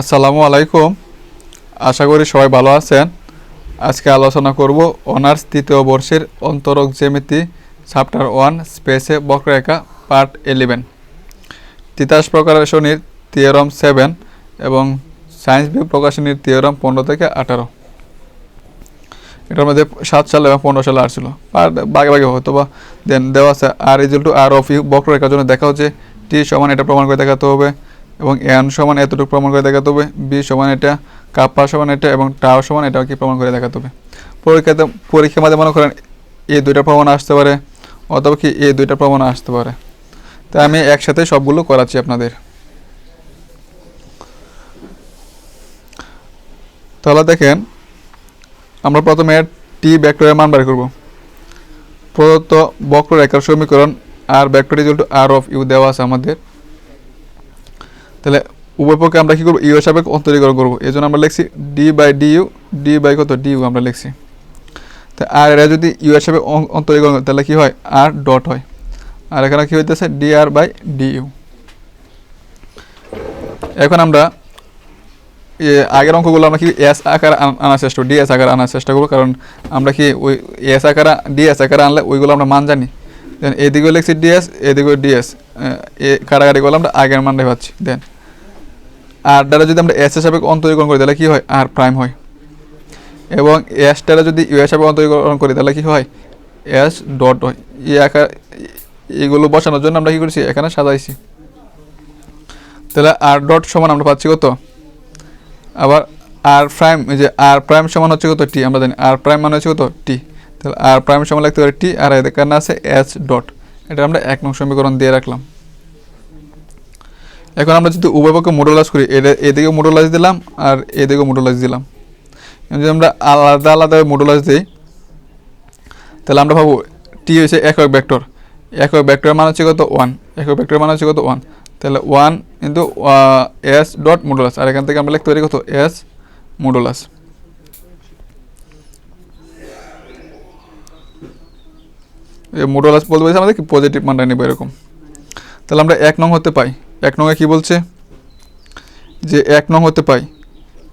আসসালামু আলাইকুম। আশা করি সবাই ভালো আছেন। আজকে আলোচনা করব অনার্স তৃতীয় বর্ষের অন্তরক জ্যামিতি, চ্যাপ্টার ওয়ান, স্পেসে বক্ররেখা, পার্ট ইলেভেন। তিতাস প্রকাশনীর থিওরাম সেভেন এবং সায়েন্স বি প্রকাশনীর থিওরাম পনেরো থেকে আঠারো। এটার মধ্যে সাত সালে এবং পনেরো সালে আসছিল। আর বাগে বাগে হয়তো বা দেন দেওয়া আছে। R equal to R of U বক্ররেখার জন্য দেখা হচ্ছে টি সমান এটা প্রমাণ করে দেখাতে হবে। এবং এন সমান এতটুকু প্রমাণ করে দেখাতে হবে, বি সমান এটা কাপ্পা সমান এটা এবং টাও সমান এটা কি প্রমাণ করে দেখাতে হবে। পরীক্ষাতে পরীক্ষার মধ্যে মনে করেন এই দুইটা প্রমাণ আসতে পারে অথবা কি এই দুইটা প্রমাণ আসতে পারে। তাই আমি একসাথে সবগুলো করাচ্ছি আপনাদের। তাহলে দেখেন, আমরা প্রথমে টি ভেক্টরের মান বের করব। প্রদত্ত বক্ররেখার সমীকরণ R equal to R of U দেওয়া আছে আমাদের। তাহলে উভয় পক্ষে আমরা কী করব? ইউ হিসাবে অন্তরীকরণ করব। এই জন্য আমরা লিখছি D by D U D by কত? ডি ইউ আমরা লিখছি। তো আর এরা যদি ইউ হিসাবে অন্তরীকরণ করে, তাহলে কী হয়? আর ডট হয়। আর এখানে কী হইতেছে? D R by D U এখন আমরা আগের অঙ্কগুলো আমরা কি এস আকার আন- আনার চেষ্টা ডি এস আকার আনার চেষ্টা করব, কারণ আমরা কি ওই এস আকার ডি এস আকার আনলে ওইগুলো আমরা মান জানি। দেন এদিকেও লিখছি ডিএস এদিকেও ডিএস এ কাটাকাটি করলে আমরা আগের মানটাই পাচ্ছি। দেন আর দ্বারা যদি আমরা এস হিসাবে অন্তরীকরণ করি, তাহলে কী হয়? আর প্রাইম হয়। এবং এস দ্বারা যদি ইউ হিসাবে অন্তরীকরণ করি, তাহলে কী হয়? এস ডট হয়। এই আকার, এগুলো বসানোর জন্য আমরা কী করেছি? এখানে সাজাইছি। তাহলে আর ডট সমান আমরা পাচ্ছি কত? আবার আর প্রাইম যে আর প্রাইম সমান হচ্ছে কত? টি আমরা জানি আর প্রাইম মানে হচ্ছে কত? টি তাহলে আর প্রাইম সমান লিখতে পারি টি আর এখানে আছে এস ডট এটা আমরা এক নং সমীকরণ দিয়ে রাখলাম। এখন আমরা যদি উভয় পক্ষে মোডোলাস করি এদিকে মোডোলাস দিলাম আর এদিকে মোডোলাস দিলাম। যদি আমরা আলাদা আলাদা মোডোলাস দিই, তাহলে আমরা ভাবো টি হচ্ছে একক ভেক্টর। একক ভেক্টরের মান হচ্ছে কত? ওয়ান একক ভেক্টরের মান হচ্ছে কত? ওয়ান তাহলে one into S dot modulus R এখান থেকে আমরা লিখতে পারি কত? এস মোডোলাস মোডোলাস বলতে বলছে আমাদের পজিটিভ মানটা নেবে এরকম। তাহলে আমরা এক নং হতে পাই। এক নংয়ে কী বলছে? যে এক নং হতে পাই।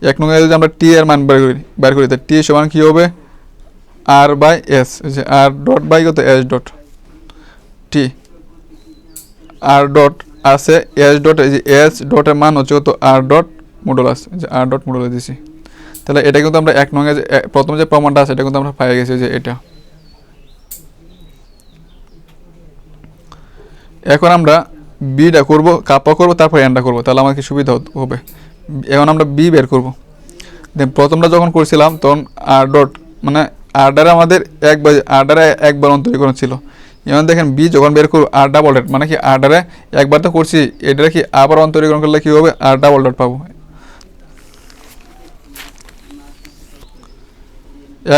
এক নংয়ে যদি আমরা টি এর মান বের করি বের করি, তাহলে টি সমান কী হবে? আর বাই এস যে আর ডট বাই কত? S dot T R dot আছে এস ডট এই যে এস ডটের মান হচ্ছে কত? আর ডট মোডোলাস যে আর ডট মোডোলাস দিছি। তাহলে এটা কিন্তু আমরা এক নঙ্গে প্রথম যে প্রমাণটা আছে, এটা কিন্তু আমরা পাই গেছি যে এটা। এখন আমরা বিটা করব, কাপা করব, তারপর এনটা করব, তাহলে আমার কি সুবিধা হবে? এখন আমরা বি বের করব। দেন প্রথমটা যখন করছিলাম, তখন আর ডট মানে আর আমাদের একবার আর একবার অন্তরীকরণ ছিল। এখন দেখেন বি যখন বের করব, আর ডাবল ডট মানে কি আর একবার তো করছি এটা কি আবার অন্তরীকরণ করলে কি হবে? আর ডাবল ডট পাবো।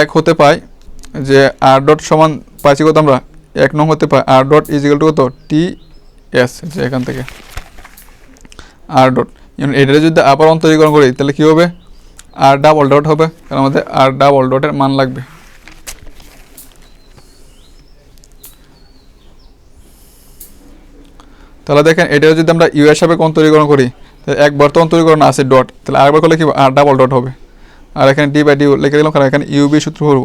এক হতে পাই যে আর ডট সমান পাইছি কত আমরা? এক নং হতে পাই, আর ডট ইজিক্যাল টু কত? টি এস যে এখান থেকে। আর ডট এটা যদি আবার অন্তরীকরণ করি, তাহলে কী হবে? আর ডাবল ডট হবে কারণ আমাদের আর ডাবল ডটের মান লাগবে। তাহলে দেখেন এটা যদি আমরা ইউ এর সাপেক্ষে অন্তরীকরণ করি, তাহলে একবার তো অন্তরীকরণ আছে ডট তাহলে আরেকবার করলে কি? আর ডাবল ডট হবে। আর এখানে ডি বাই ডি লিখে দিলাম, কারণ এখানে ইউবি সূত্র করব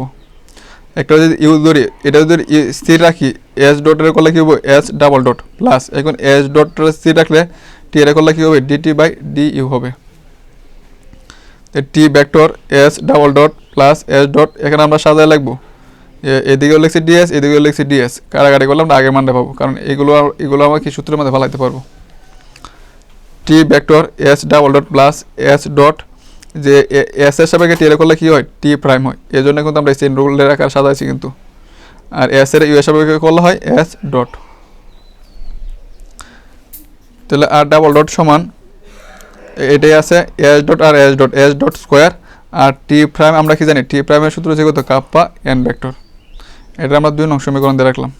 একটা যদি ইউ ধরি, এটা যদি স্থির রাখি এস ডটের করলে কী হবে এস ডাবল ডট প্লাস এখন এস ডটটা স্থির রাখলে টি এর করলে কী হবে? ডিটি বাই ডি ইউ হবে T vector S double dot plus S dot এখানে আমরা সাজায় লিখব। এ- এদিকেও লিখছি ডিএস এদিকেও লিখছি ডিএস কারাগারি করলে আমরা আগের মানটা পাবো, কারণ এগুলো এগুলো আমরা কি সূত্রের মধ্যে ফালাইতে পারব? T vector S double dot plus S dot যে এস এর সাপেক্ষে টি এর করলে কী হয়? টি প্রাইম হয়। এই জন্য কিন্তু আমরা চেন রুলের আকার সাজাইছি কিন্তু। আর এস এর ইউ এর সাপেক্ষে করলে হয় এস ডট তাহলে আর ডাবল ডট সমান, এটাই আছে S dot R S dot S dot square R T prime আমরা কি জানি? টি প্রাইমের সূত্র হচ্ছে কত কাপ্পা এন ভেক্টর এটা আমরা দুই নং সমীকরণ দিয়ে রাখলাম।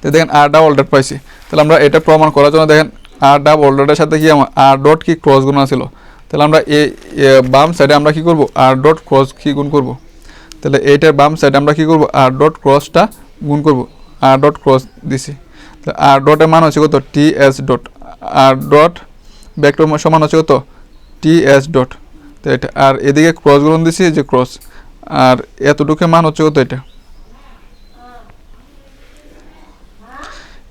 তো দেখেন আর ডাবল ডট পাইছি। তাহলে আমরা এটা প্রমাণ করার জন্য দেখেন আর ডাবল ডটের সাথে কি আমার আর ডট কি ক্রস গুণ ছিল তাহলে আমরা এ, বাম সাইডে আমরা কি করব? আর ডট ক্রস কি গুণ করব? তাহলে এইটার বাম সাইডে আমরা কি করব? আর ডট ক্রসটা গুণ করব। আর ডট ক্রস দিছি। তাহলে আর ডটের মান হচ্ছে কত? T S dot R dot vector সমান হচ্ছে কত? টি এস ডট তো এটা আর এদিকে ক্রস গুণ দিছি যে ক্রস আর এতটুকু মান হচ্ছে কত এটা?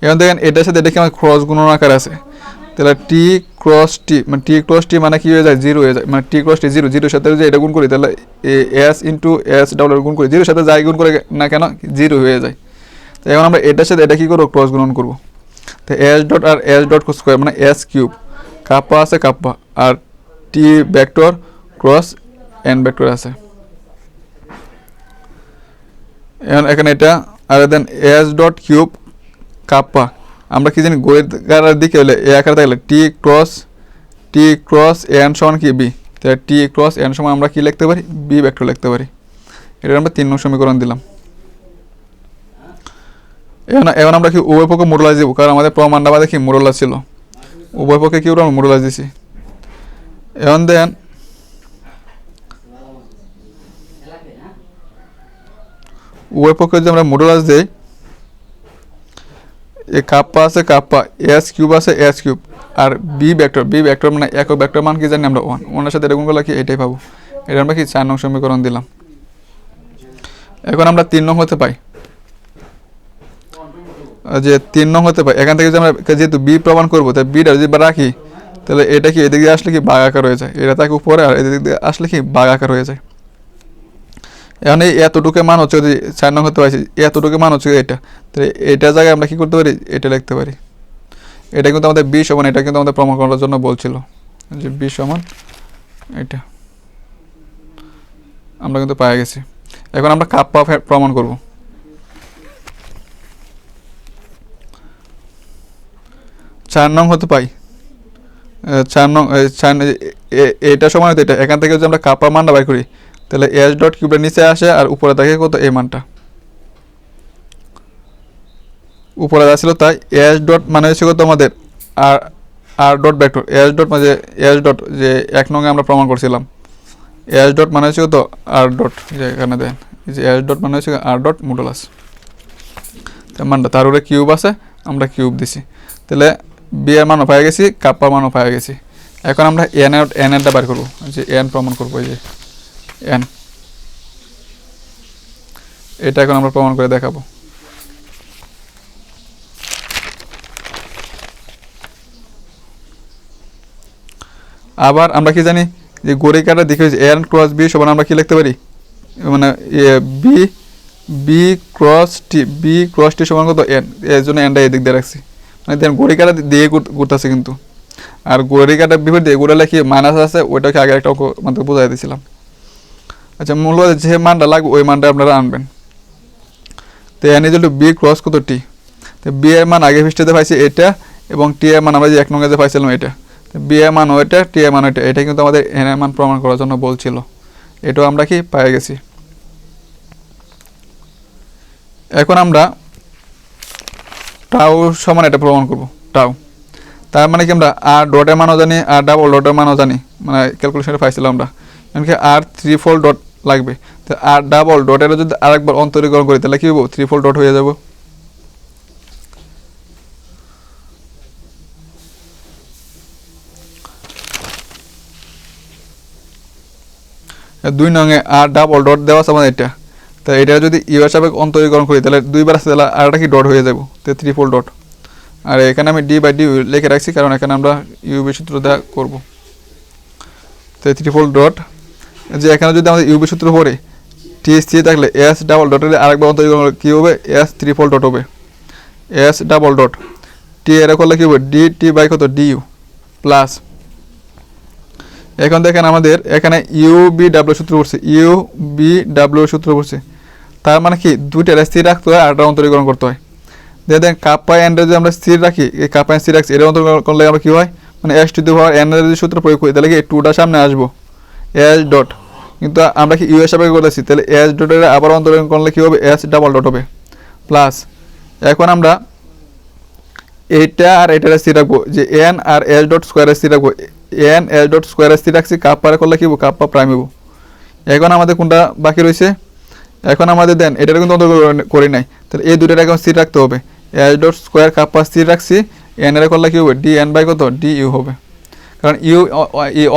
এখন দেখেন এটার সাথে এটা কি আমার ক্রস গুণন আকার আছে? তাহলে টি ক্রস টি মানে টি ক্রস টি মানে কি হয়ে যায়? জিরো হয়ে যায়। মানে টি ক্রস টি জিরো জিরোর সাথে যে এটা গুণ করি, তাহলে এস ইন্টু এস ডাবল গুণ করি। জিরোর সাথে যাই গুণ করে না কেন জিরো হয়ে যায়। তো এখন আমরা এটার সাথে এটা কি করব? ক্রস গুণন করব। তো S dot R S dot square মানে এস কিউব কাপ্পা আছে kappa R T vector cross N vector আছে। এখন এখানে এটা, আর then S dot cube kappa আমরা কি জানি গোয়ের দিকে হলে এ আকারে থাকলে T cross T cross N সমান কি বি? তাহলে টি ক্রস এন সমান আমরা কি লিখতে পারি? বি ভেক্টর লিখতে পারি। এটা আমরা তিন নং সমীকরণ দিলাম। এখন এখন আমরা কি উভয় পক্ষে মোডলাইজ দিব? কারণ আমাদের প্রমাণটা আমাদের কি মোডলাইজ ছিল। উভয় পক্ষে কি আমরা মোডলাইজ দিছি? এখন দেন উভয় পক্ষে যদি আমরা মোডলাইজ দিই এ কাপ্পা আছে কাপ্পা এস কিউব আছে এস কিউব আর বি ভেক্টর বি ভেক্টর মানে একক ভেক্টর মান কি জানি আমরা ওয়ান ওনার সাথে এরকম করলে কি এটাই পাবো। এটা আমরা কি চার নং সমীকরণ দিলাম। এখন আমরা তিন নং হতে পাই। যে তিন নং হতে পাই, এখান থেকে যদি আমরা যেহেতু বি প্রমাণ করব তাই বিটা যদি রাখি, তাহলে এটা কি এদিকে আসলে কি বাঘ আকার হয়ে যায়? এটা থাকে উপরে আর এদিক দিয়ে আসলে কি বাঘ আকার হয়ে যায়। এখন এতটুকু মান হচ্ছে যদি চার নং হতে পারছি, এতটুকু মান হচ্ছে এটা। তাহলে এটার জায়গায় আমরা কী করতে পারি? এটা লিখতে পারি। এটা কিন্তু আমাদের বি সমান, এটা কিন্তু আমাদের প্রমাণ করার জন্য বলছিল যে বি সমান এটা। আমরা কিন্তু পায়ে গেছি। এখন আমরা কাপ্পা প্রমাণ করব। চার নং হতে পাই। চার নং চার এটা সমান হতো এটা। এখান থেকে যদি আমরা কাপ্পা মানটা বাই করি তাহলে এস ডট কিউবের নিচে আসে আর উপরে থাকে কত এই মানটা। উপরে আসছিল তাই এস ডট মানে হচ্ছে কত আমাদের আর R dot vector S dot মানে এস ডট যে এক নঙ্গে আমরা প্রমাণ করছিলাম। এস ডট মানে হচ্ছে কত আর ডট যে এখানে দেন। যে এস ডট মানে হচ্ছে আর ডট মোডলাস তার মানটা, তার উপরে কিউব আছে, আমরা কিউব দিছি। তাহলে বি এর মানও পাই গেছি কাপ্পার মানও পাই গেছি। এখন আমরা এন এন এরটা বার করব, যে এন প্রমাণ করব, এই যে। এন এটা এখন আমরা প্রমাণ করে দেখাবো। আবার আমরা কি জানি যে গড়ি কাটার দিকে এন ক্রস বি সমান আমরা কি লিখতে পারি? মানে B B cross T B cross T সমান কত এন এর জন্য এনটা এদিক দিয়ে রাখছি। মানে দেন গড়ি কাটা দিয়ে ঘুরতেছে কিন্তু। আর গড়ি কাটার বিপরীতে এগুলো লেখি মাইনাস আছে, ওইটাকে আগে একটা মানে বোঝাই দিয়েছিলাম আচ্ছা মূলত যে মানটা লাগবে, ওই মানটা আপনারা আনবেন। তো N is to B cross কত টি তো বি এর মান আগে পৃষ্ঠতে পাইছি এটা, এবং টি এর মান আমরা যে এক যে পাইছিলাম এটা। তো বি এর মান ওইটা টি এর মান ওইটা। এটা কিন্তু আমাদের এন এর মান প্রমাণ করার জন্য বলছিল। এটাও আমরা কি পেয়ে গেছি। এখন আমরা টাউ সমান এটা প্রমাণ করব টাউ তার মানে কি আমরা আর ডটের মানও জানি, আর ডাবল ডটের মানও জানি। মানে ক্যালকুলেশনে পাইছিলাম আমরা। এমনকি আর থ্রি ফোর ডট লাগবে। তো আর ডাবল ডটের যদি আরেকবার অন্তরীকরণ করি, তাহলে কি হব ফোর ডট হয়ে যাব। দুই নঙে আর ডাবল ডট দেওয়া আছে আমাদের এটা। তা এটা যদি ইউ হিসাবে অন্তরীকরণ করি, তাহলে দুইবার আছে, তাহলে আরটা কি ডট হয়ে যাব? তো ফোর ডট আর এখানে আমি ডি বাই ডি লিখে রাখছি, কারণ এখানে আমরা ইউবি সূত্র দেওয়া করব। তো থ্রি ফোর ডট যে এখানে যদি আমাদের ইউবি সূত্র পড়ে টি সি থাকলে এস ডাবল ডটের আরেকবার অন্তরীকরণ করলে কী হবে? এস থ্রি ফোর ডট হবে। এস ডাবল ডট টি এর করলে কী হবে? ডি টি বাই কত? ডি ইউ প্লাস এখন দেখেন আমাদের এখানে ইউ বি ডাব্লিউ সূত্র পড়ছে। ইউ বি ডাব্লিউ সূত্র পড়ছে। তার মানে কি? দুইটা স্থির রাখতে হয় আরটা অন্তরীকরণ করতে হয়। দিয়ে দেখেন কাপ্পা এন্ডে যদি আমরা স্থির রাখি, এই কাপ্পা এন স্থির রাখছি এটা অন্তর্গত করলে আমরা কী হয়? মানে S to the power N যদি সূত্র প্রয়োগ করি, তাহলে কি? টুটা সামনে আসব। এস ডট কিন্তু আমরা কি ইউ এর সাপেক্ষে করেছি তাহলে এস ডটের আবার অন্তর্গত করলে কী হবে? এস ডাবল ডট হবে। প্লাস এখন আমরা এটা আর এটার স্থির রাখব, যে এন আর এস ডট স্কোয়ারের স্থির রাখব। এন এস ডট স্কোয়ারের স্থির রাখছি কাপ্পারে করলে কি? কাপ্পা প্রাইম হব। এখন আমাদের কোনটা বাকি রয়েছে? এখন আমাদের দেন, এটার কিন্তু অন্তর্গত করি নাই। তাহলে এই দুটোর এখন স্থির রাখতে হবে। এস ডট স্কোয়ার কাপ্পা স্থির রাখছি এন এর করলে কি হবে? ডি এন বাই কত? ডি ইউ হবে। কারণ ইউ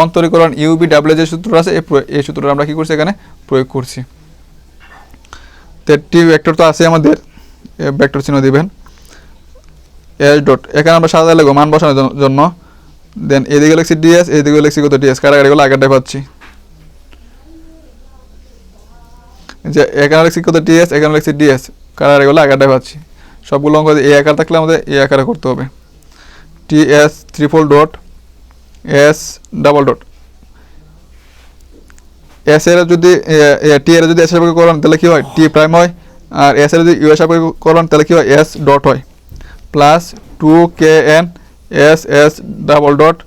অন্তরীকরণ ইউবি ডাব্লিউ যে সূত্র আছে, এই সূত্রটা আমরা কী করছি এখানে? প্রয়োগ করছি। তো টি ভেক্টর তো আছে আমাদের। ভেক্টর চিহ্ন দিবেন। এস ডট এখানে আমরা সাদা লাগবো, মান বসানোর জন্য। দেন এদিকে লিখছি ডিএস এদিকে লিখছি কত ডিএস কারাগারিগুলো আগেরটাই পাচ্ছি। যে এখানে লিখছি কত ডিএস এখানে লিখছি ডিএস কারাগারিগুলো আগেরটাই পাচ্ছি। সবগুলো অঙ্ক এই আকার থাকলে আমাদের এ আকারে করতে হবে। T S triple dot S double dot. S এর যদি টি এর যদি এস এর করেন তাহলে কি হয়? টি প্রাইম হয়। আর এস এর যদি ইউ সাপেক্ষে করেন তাহলে কি হয়? এস ডট হয়। Plus two K N S S double dot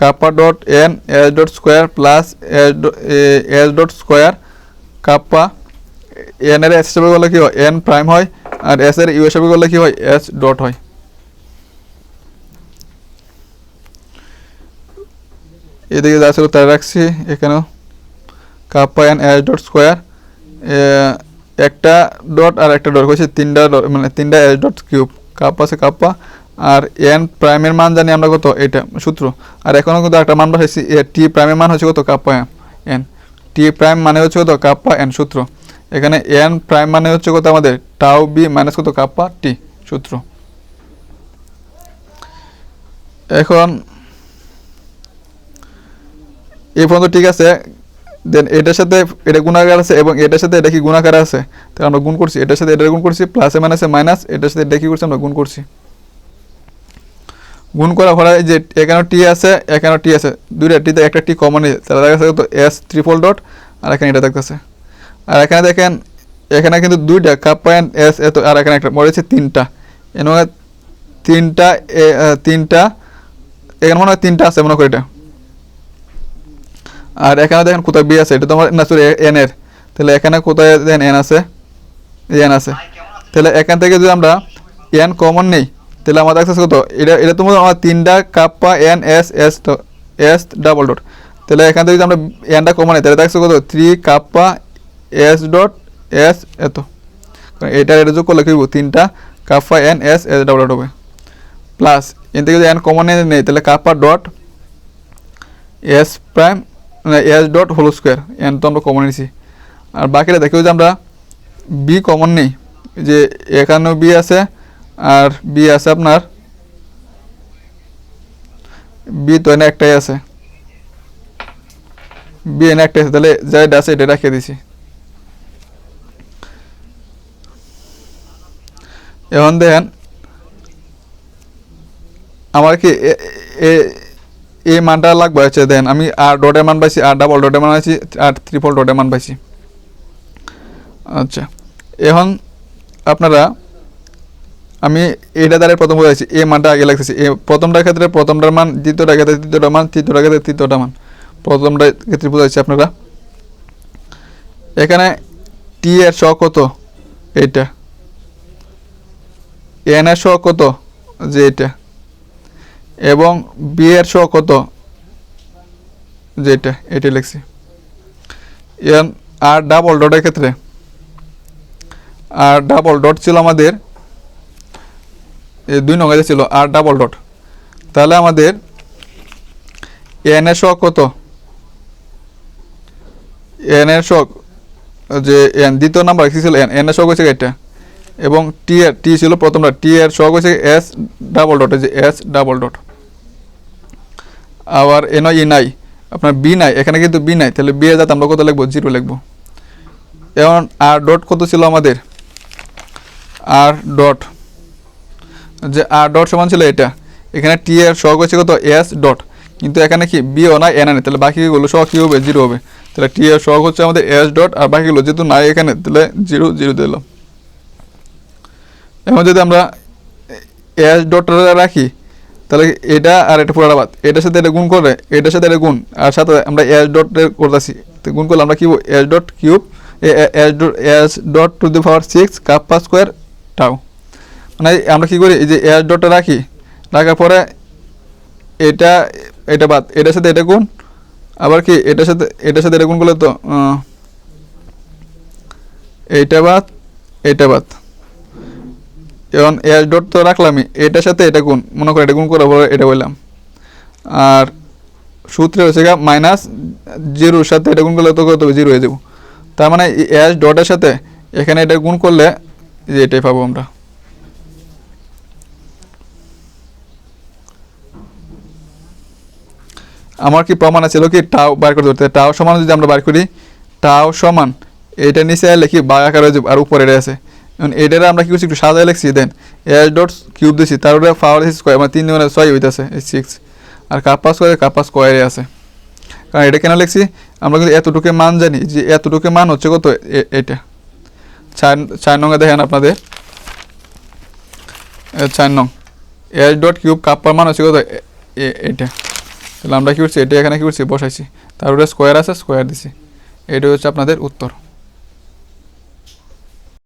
kappa dot N S dot square plus S S dot square kappa N এর এস হিসাবে করলে কি হয়? এন প্রাইম হয়। আর এস এর ইউ হিসাবে করলে কি হয়? এস ডট হয়। এদিকে যা ছিল তাই রাখছি। এখানেও এন এস ডট স্কোয়ার একটা ডট আর একটা ডট হয়েছে তিনটা মানে তিনটা এস ডট কিউব কাপ্পা আছে কাপ্পা আর এন প্রাইমের মান জানি আমরা কত, এটা সূত্র। আর এখনও কিন্তু একটা মান বসাইছি টি প্রাইমের মান হচ্ছে কত? কাপ্পা এন টি প্রাইম মানে হচ্ছে কত? কাপ্পা এন সূত্র। এখানে এন প্রাইম মানে হচ্ছে কত আমাদের? টাউ বি মাইনাস কত? কাপ্পা টি সূত্র। এখন এই পর্যন্ত ঠিক আছে। দেন এটার সাথে এটা গুণাকার আছে এবং এটার সাথে এটা কি গুণাকার আছে? তাহলে আমরা গুণ করছি। এটার সাথে এটা গুণ করছি প্লাসে মাইনাসে মাইনাস এটার সাথে এটা কি করছি আমরা গুণ করছি। গুণ পরে এই যে এখানে টি আছে এখানে টি আছে। দুইটা টিতে একটা টি কমন তাহলে দেখা যাচ্ছে তো এস ট্রিপল ডট আর এখানে এটা দেখতেছে আর এখানে দেখেন, এখানে কিন্তু দুইটা কাপ পয়েন্ট এস এত, আর এখানে একটা মরেছে তিনটা। মধ্যে তিনটা তিনটা, এখানে মনে হয় তিনটা আছে মনে করি এটা। আর এখানে দেখেন কোথায় বি আছে, এটা তোমার না সরি এন এর। তাহলে এখানে কোথায় দেন এন আছে? এন আছে। তাহলে এখান থেকে যদি আমরা এন কমন নেই, তাহলে আমাদের কাছে কত? এটা এটা তোমার আমার তিনটা kappa N S S S double dot তাহলে এখান থেকে যদি আমরা এনটা কমন নেই, তাহলে দেখছ কত? Three kappa S dot S এত। কারণ এটা এটা যোগ করলে কি? তিনটা kappa N S S double dot হবে। প্লাস এন থেকে যদি এন কমন নেই, তাহলে kappa dot S prime S dot whole square N তো আমরা কমন নিয়েছি আর বাকিটা দেখেও যে আমরা বি কমন নেই। যে এখানেও বি আছে, আর বি আছে আপনার বি তো এনে একটাই আছে। বি এনে একটাই আছে, তাহলে যা এটা আছে এটা রাখিয়ে দিছি। এখন দেখেন, আমার কি এই মানটা লাগবে হচ্ছে, দেন আমি আর ডটের মান পাইছি, আর ডাবল ডটের মান পাইছি, আর ট্রিপল ডটের মান পাইছি। আচ্ছা এখন আপনারা, আমি এইটা দ্বারা প্রথম বোঝাইছি এই মানটা আগে লাগতেছি এ প্রথমটার ক্ষেত্রে প্রথমটার মান, দ্বিতীয়টার ক্ষেত্রে তৃতীয়টা মান, তৃতীয়টার ক্ষেত্রে তৃতীয়টা মান। প্রথমটার ক্ষেত্রে বোঝাইছি আপনারা। এখানে টি এর শ কত? এইটা। এন এর শ কত? যে এটা এবং বি এর শ কত? যেটা এটা লিখছি। এন আর ডাবল ডটের ক্ষেত্রে। আর ডাবল ডট ছিল আমাদের দুই নঙ্গাতে ছিল, আর ডাবল ডট তাহলে আমাদের এন এর শখ কত? এন এর শখ যে এন, দ্বিতীয় নাম্বার ছিল? এন এন এর শখ হয়েছে এটা? এবং টি এর, টি ছিল প্রথমটা। টি এর শখ হয়েছে এস ডাবল ডট যে এস ডাবল ডট আবার এন ই নাই, আপনার বি নাই, এখানে কিন্তু বি নাই, তাহলে বি এর যাতে আমরা কত লিখব? জিরো লিখব। এবং আর ডট কত ছিল আমাদের? আর ডট যে আর ডট সমান ছিল এটা। এখানে টি এর শখ হচ্ছে কত? এস ডট কিন্তু এখানে কি বি ও নাই এন নেই, তাহলে বাকিগুলো শখ কী হবে? জিরো হবে। তাহলে টি এর শখ হচ্ছে আমাদের এস ডট আর বাকিগুলো যেহেতু নাই এখানে, তাহলে জিরো জিরো দিলাম এখন যদি আমরা এস ডটটা রাখি তাহলে এটা আর এটা পুরোটা বাদ এটার সাথে এটা গুণ করে এটার সাথে এটা গুণ, আর সাথে আমরা এস ডট করতেছি। তো গুণ করলে আমরা কি S dot cube S dot S dot to the power six kappa square টাও মানে আমরা কি করি? এই যে এস ডটটা রাখি, রাখার পরে এটা এটা বাদ। এটার সাথে এটা গুণ, আবার কি? এটার সাথে এটার সাথে এটা গুণ করলে তো এইটা বাদ এইটা বাদ। এখন এস ডট তো রাখলামই। এটার সাথে এটা গুণ। মনে করো এটা গুণ করার পরে এটা বললাম। আর সূত্রে হচ্ছে গা মাইনাস জিরোর সাথে এটা গুণ করলে তো কত জিরো হয়ে যাব। তার মানে এস ডটের সাথে এখানে এটা গুণ করলে যে এটাই পাবো আমরা। আমার কি প্রমাণ ছিল কি টাও বার করে ধরতে? টাও সমান যদি আমরা বার করি টাও সমান, এটা নিচে লিখি বাঘ আকার যাবে। আর উপরে আছে। এখন এটারে আমরা কি করছি, একটু সাজায় লিখছি, দেন এস ডট কিউব দিছি তার উপরে পাওয়ার দিছি স্কোয়ার মানে তিন দুগুণে ছয় হইতেছে সিক্স আর কাপ্পা স্কোয়ারে কাপ্পা স্কোয়ারে আছে। কারণ এটা কেন লিখছি, আমরা কিন্তু এতটুকু মান জানি যে এতটুকু মান হচ্ছে কত এটা। চার চার নঙ্গে দেখেন আপনাদের। চার নং। এস ডট কিউব কাপ্পার মান হচ্ছে কত এটা। তাহলে আমরা কি করছি, এটা এখানে কি করছি, বসাইছি। তার উপরে স্কোয়ার আছে স্কোয়ার দিছি। এটা হচ্ছে আপনাদের উত্তর।